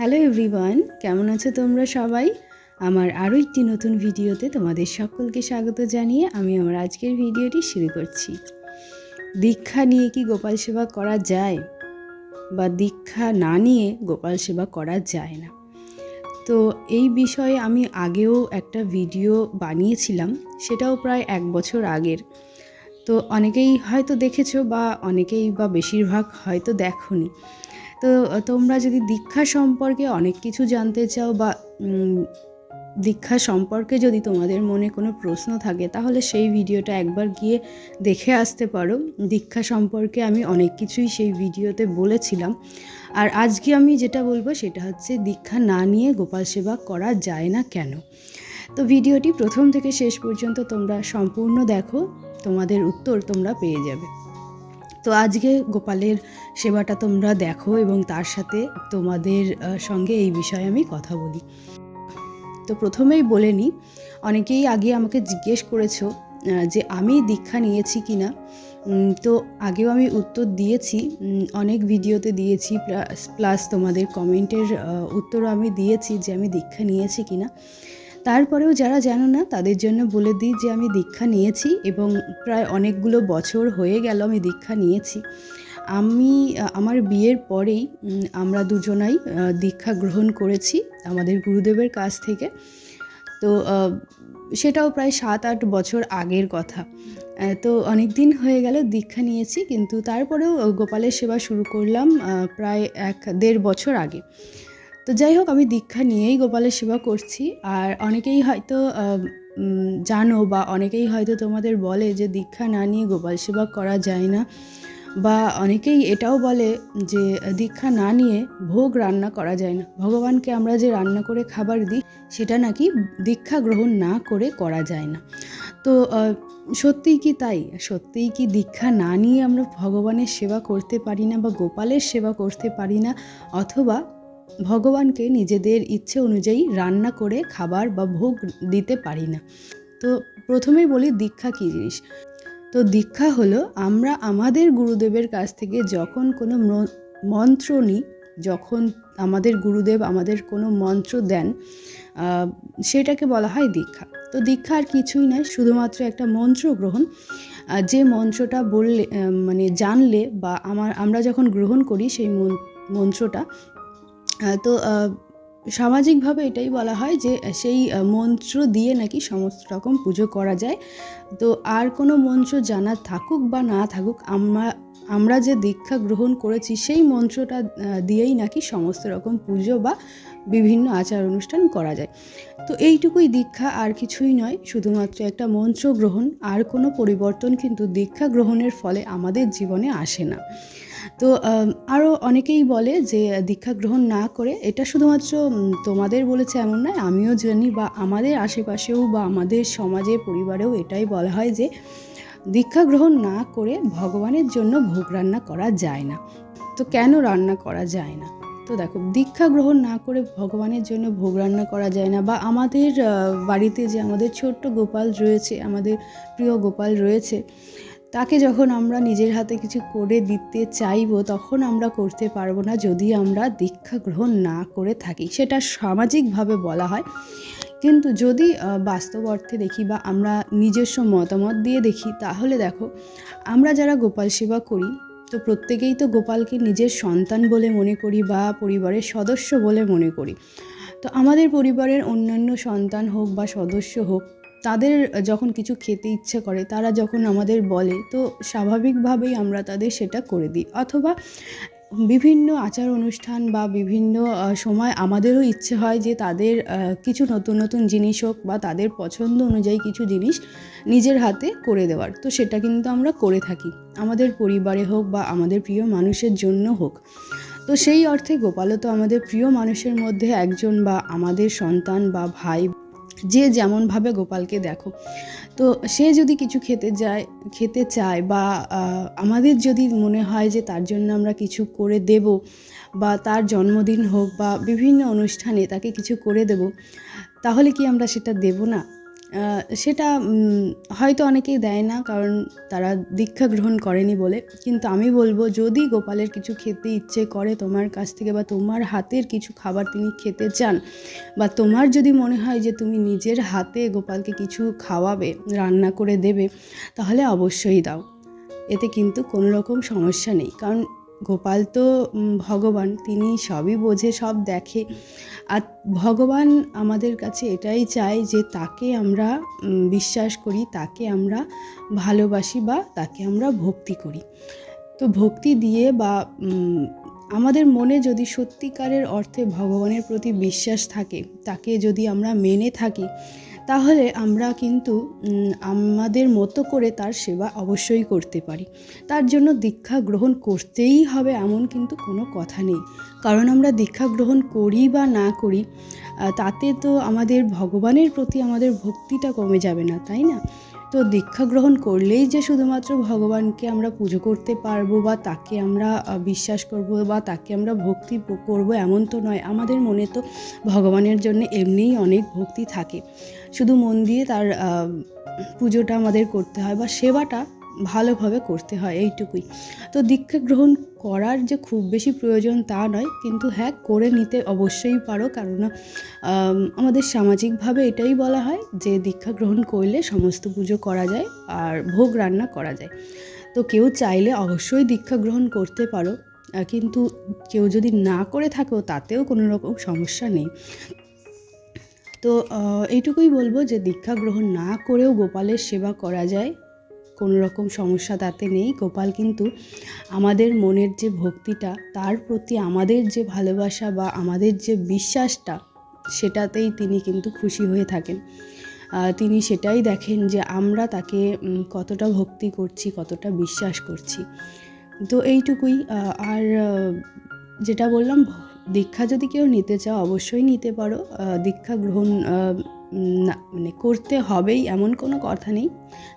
Hello everyone, কেমন আছো তোমরা সবাই? আমার আরও একটি নতুন ভিডিওতে তোমাদের সকলকে স্বাগত জানিয়ে আমি আমার আজকের ভিডিওটি শুরু করছি। দীক্ষা নিয়ে কি গোপাল সেবা করা যায়? বা দীক্ষা না নিয়ে গোপাল সেবা করা যায় না? তো এই বিষয়ে আমি আগেও একটা ভিডিও বানিয়েছিলাম, সেটাও প্রায় এক বছর আগের। তো অনেকেই হয়তো দেখেছ বা অনেকেই বা বেশিরভাগ হয়তো দেখোনি। তো, তোমরা যদি দীক্ষা সম্পর্কে অনেক কিছু জানতে চাও বা দীক্ষা সম্পর্কে যদি তোমাদের মনে কোনো প্রশ্ন থাকে, তাহলে সেই ভিডিওটা একবার গিয়ে দেখে আসতে পারো। দীক্ষা সম্পর্কে আমি অনেক কিছুই সেই ভিডিওতে বলেছিলাম। আর আজকে আমি যেটা বলব সেটা হচ্ছে দীক্ষা না নিয়ে গোপাল সেবা করা যায় না কেন? তো ভিডিওটি প্রথম থেকে শেষ পর্যন্ত তোমরা সম্পূর্ণ দেখো, তোমাদের উত্তর তোমরা পেয়ে যাবে। তো আজকে গোপালের সেবাটা তোমরা দেখো এবং তার সাথে তোমাদের সঙ্গে এই বিষয়ে আমি কথা বলি। তো প্রথমেই বলে নিই অনেকেই আগে আমাকে জিজ্ঞেস করেছ যে আমি দীক্ষা নিয়েছি কি না তো আগেও আমি উত্তর দিয়েছি অনেক ভিডিওতে দিয়েছি প্লাস তোমাদের কমেন্টের উত্তরও আমি দিয়েছি যে আমি দীক্ষা নিয়েছি কি না তারপরেও যারা জানো না, তাদের জন্য বলে দিই যে আমি দীক্ষা নিয়েছি এবং প্রায় অনেকগুলো বছর হয়ে গেল আমি দীক্ষা নিয়েছি। আমি, আমার বিয়ের পরেই আমরা দুজনাই দীক্ষা গ্রহণ করেছি আমাদের গুরুদেবের কাছ থেকে। তো সেটাও প্রায় সাত আট বছর আগের কথা। তো অনেক দিন হয়ে গেল দীক্ষা নিয়েছি, কিন্তু তারপরেও গোপালের সেবা শুরু করলাম প্রায় এক, দেড় বছর আগে। তো যাই হোক, আমি দীক্ষা নিয়েই গোপালের সেবা করছি। আর অনেকেই হয়তো জানো বা অনেকেই হয়তো তোমাদের বলে যে দীক্ষা না নিয়ে গোপাল সেবা করা যায় না। বা অনেকেই এটাও বলে যে দীক্ষা না নিয়ে ভোগ রান্না করা যায় না। ভগবানকে আমরা যে রান্না করে খাবার দিই, সেটা নাকি দীক্ষা গ্রহণ না করে করা যায় না। তো সত্যিই কি তাই? সত্যিই কি দীক্ষা না নিয়ে আমরা ভগবানের সেবা করতে পারি না বা গোপালের সেবা করতে পারি না? অথবা ভগবানকে নিজেদের ইচ্ছে অনুযায়ী রান্না করে খাবার বা ভোগ দিতে পারি না। তো প্রথমেই বলি দীক্ষা কী জিনিস? তো দীক্ষা হলো আমরা আমাদের গুরুদেবের কাছ থেকে যখন কোনো মন্ত্র নিই, যখন আমাদের গুরুদেব আমাদের কোনো মন্ত্র দেন সেটাকে বলা হয় দীক্ষা। তো দীক্ষা আর কিছুই নয়, শুধুমাত্র একটা মন্ত্র গ্রহণ। যে মন্ত্রটা বললে মানে জানলে বা আমার, আমরা যখন গ্রহণ করি সেই মন- মন্ত্রটা তো সামাজিকভাবে এটাই বলা হয় যে, সেই মন্ত্র দিয়ে নাকি সমস্ত রকম পুজো করা যায়। তো, আর কোনো মন্ত্র জানা থাকুক বা না থাকুক, আমরা আমরা যে দীক্ষা গ্রহণ করেছি, সেই মন্ত্রটা দিয়েই নাকি সমস্ত রকম পুজো বা বিভিন্ন আচার অনুষ্ঠান করা যায়। তো, এইটুকুই দীক্ষা, আর কিছুই নয়। শুধুমাত্র একটা মন্ত্র গ্রহণ, আর কোনো পরিবর্তন কিন্তু দীক্ষা গ্রহণের ফলে আমাদের জীবনে আসে না। তো আরও অনেকেই বলে যে দীক্ষা গ্রহণ না করে, এটা শুধুমাত্র তোমাদের বলেছে এমন নয়, আমিও জানি বা আমাদের আশেপাশেও বা আমাদের সমাজে, পরিবারেও এটাই বলা হয় যে, দীক্ষা গ্রহণ না করে ভগবানের জন্য ভোগ রান্না করা যায় না। তো কেন রান্না করা যায় না? তো দেখো, দীক্ষা গ্রহণ না করে ভগবানের জন্য ভোগ রান্না করা যায় না বা আমাদের বাড়িতে যে আমাদের ছোট্ট গোপাল রয়েছে, আমাদের প্রিয় গোপাল রয়েছে তাকে যখন আমরা নিজের হাতে কিছু করে দিতে চাইব, তখন আমরা করতে পারব না যদি আমরা দীক্ষা গ্রহণ না করে থাকি। সেটা সামাজিকভাবে বলা হয়। কিন্তু যদি বাস্তব অর্থে দেখি বা আমরা নিজস্ব মতামত দিয়ে দেখি, তাহলে দেখো, আমরা যারা গোপাল সেবা করি, তো প্রত্যেকেই তো গোপালকে নিজের সন্তান বলে মনে করি বা পরিবারের সদস্য বলে মনে করি। তো আমাদের পরিবারের অন্যান্য সন্তান হোক বা সদস্য হোক তাদের যখন কিছু খেতে ইচ্ছে করে, তারা যখন আমাদের বলে, তো স্বাভাবিকভাবেই আমরা তাদের সেটা করে দিই। অথবা বিভিন্ন আচার অনুষ্ঠান বা বিভিন্ন সময় আমাদেরও ইচ্ছে হয় যে তাদের কিছু নতুন নতুন জিনিস হোক বা তাদের পছন্দ অনুযায়ী কিছু জিনিস নিজের হাতে করে দেওয়ার। তো সেটা কিন্তু আমরা করে থাকি, আমাদের পরিবারে হোক বা আমাদের প্রিয় মানুষের জন্য হোক। তো সেই অর্থে গোপালও তো আমাদের প্রিয় মানুষের মধ্যে একজন বা আমাদের সন্তান বা ভাই যে যেমনভাবে গোপালকে দেখো। তো সে যদি কিছু খেতে যায়, খেতে চায় বা আমাদের যদি মনে হয় যে তার জন্য আমরা কিছু করে দেব বা তার জন্মদিন হোক বা বিভিন্ন অনুষ্ঠানে তাকে কিছু করে দেব, তাহলে কি আমরা সেটা দেব না? সেটা হয়তো অনেকেই দেয় না, কারণ তারা দীক্ষা গ্রহণ করেনি বলে। কিন্তু আমি বলব, যদি গোপালের কিছু খেতে ইচ্ছে করে তোমার কাছ থেকে বা তোমার হাতের কিছু খাবার তিনি খেতে চান, বা তোমার যদি মনে হয় যে তুমি নিজের হাতে গোপালকে কিছু খাওয়াবে, রান্না করে দেবে, তাহলে অবশ্যই দাও। এতে কিন্তু কোনো রকম সমস্যা নেই। কারণ গোপাল তো ভগবান, তিনি সবই বোঝে, সব দেখে। আর ভগবান আমাদের কাছে এটাই চায় যে তাকে আমরা বিশ্বাস করি, তাকে আমরা ভালোবাসি বা তাকে আমরা ভক্তি করি। তো ভক্তি দিয়ে বা আমাদের মনে যদি সত্যিকারের অর্থে ভগবানের প্রতি বিশ্বাস থাকে, তাকে যদি আমরা মেনে থাকি তাহলে আমরা কিন্তু আমাদের মতো করে তার সেবা অবশ্যই করতে পারি। তার জন্য দীক্ষা গ্রহণ করতেই হবে এমন কিন্তু কোনো কথা নেই। কারণ আমরা দীক্ষা গ্রহণ করি বা না করি তাতে তো আমাদের ভগবানের প্রতি আমাদের ভক্তিটা কমে যাবে না, তাই না? তো দীক্ষা গ্রহণ করলেই যে শুধুমাত্র ভগবানকে আমরা পুজো করতে পারব বা তাকে আমরা বিশ্বাস করব বা তাকে আমরা ভক্তি করব এমন তো নয়। আমাদের মনে তো ভগবানের জন্য এমনিই অনেক ভক্তি থাকে। শুধু মন দিয়ে তার পুজোটা আমাদের করতে হয় বা সেবাটা ভালোভাবে করতে হয় এইটুকুই। তো দীক্ষা গ্রহণ করার যে খুব বেশি প্রয়োজন তা নয়, কিন্তু হ্যাঁ করে নিতে অবশ্যই পারো। কারণ আমাদের সামাজিকভাবে এটাই বলা হয় যে দীক্ষা গ্রহণ করলে সমস্ত পুজো করা যায় আর ভোগ রান্না করা যায়। তো কেউ চাইলে অবশ্যই দীক্ষা গ্রহণ করতে পারো কিন্তু কেউ যদি না করে থাকো তাতেও কোনো রকম সমস্যা নেই। তো এইটুকুই বলব যে দীক্ষা গ্রহণ না করেও গোপালের সেবা করা যায়। কোনো রকম সমস্যা তাতে নেই। গোপাল কিন্তু আমাদের মনের যে ভক্তিটা, তার প্রতি আমাদের যে ভালোবাসা বা আমাদের যে বিশ্বাসটা, সেটাতেই তিনি কিন্তু খুশি হয়ে থাকেন। তিনি সেটাই দেখেন যে আমরা তাকে কতটা ভক্তি করছি, কতটা বিশ্বাস করছি। তো এইটুকুই আর যেটা বললাম দীক্ষা যদি কেউ নিতে চাও, অবশ্যই নিতে পারো। দীক্ষা গ্রহণ না মানে করতে হবেই, এমন কোনো কথা নেই।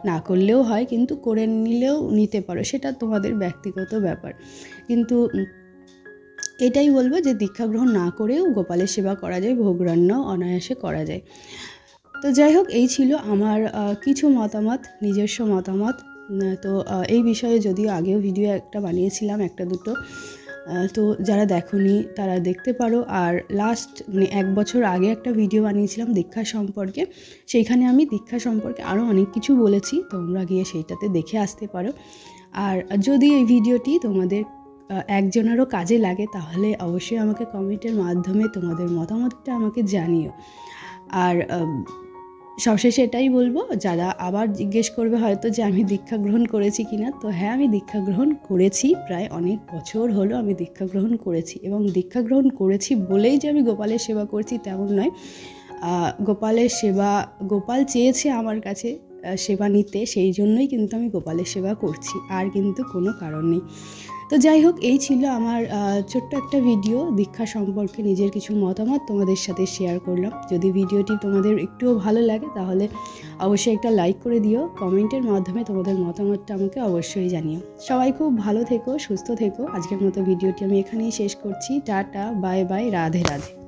না করলেও হয়, কিন্তু করে নিলেও নিতে পারো, সেটা তোমাদের ব্যক্তিগত ব্যাপার। কিন্তু এটাই বলব যে, দীক্ষা গ্রহণ না করেও গোপালের সেবা করা যায়, ভোগ রান্নাও অনায়াসে করা যায়। তো যাই হোক, এই ছিল আমার কিছু মতামত, নিজস্ব মতামত। তো এই বিষয়ে যদিও আগেও ভিডিও একটা বানিয়েছিলাম, একটা দুটো। তো যারা দেখোনি, তারা দেখতে পারো। আর লাস্ট মানে এক বছর আগে একটা ভিডিও বানিয়েছিলাম দীক্ষা সম্পর্কে। সেইখানে আমি দীক্ষা সম্পর্কে আরও অনেক কিছু বলেছি, তোমরা গিয়ে সেইটাতে দেখে আসতে পারো। আর যদি এই ভিডিওটি তোমাদের একজনেরও কাজে লাগে, তাহলে অবশ্যই আমাকে কমেন্টের মাধ্যমে তোমাদের মতামতটা আমাকে জানিও। আর সবশেষে এটাই বলব, যারা আবার জিজ্ঞেস করবে হয়তো যে আমি দীক্ষা গ্রহণ করেছি কি না তো হ্যাঁ আমি দীক্ষা গ্রহণ করেছি, প্রায় অনেক বছর হলো আমি দীক্ষা গ্রহণ করেছি এবং দীক্ষা গ্রহণ করেছি বলেই যে আমি গোপালের সেবা করছি তেমন নয়। গোপালের সেবা, গোপাল চেয়েছে আমার কাছে সেবা নিতে, সেই জন্যই কিন্তু আমি গোপালের সেবা করছি, আর কিন্তু কোনো কারণ নেই। তো যাই হোক, এই ছিল আমার ছোট্ট একটা ভিডিও দীক্ষা সম্পর্কে নিজের কিছু মতামত তোমাদের সাথে শেয়ার করলাম। যদি ভিডিওটি তোমাদের একটুও ভালো লাগে, তাহলে অবশ্যই একটা লাইক করে দিও। কমেন্টের মাধ্যমে তোমাদের মতামতটা আমাকে অবশ্যই জানিও। সবাই খুব ভালো থেকো, সুস্থ থেকো। আজকের মতো ভিডিওটি আমি এখানেই শেষ করছি। Tata bye bye Radhe Radhe.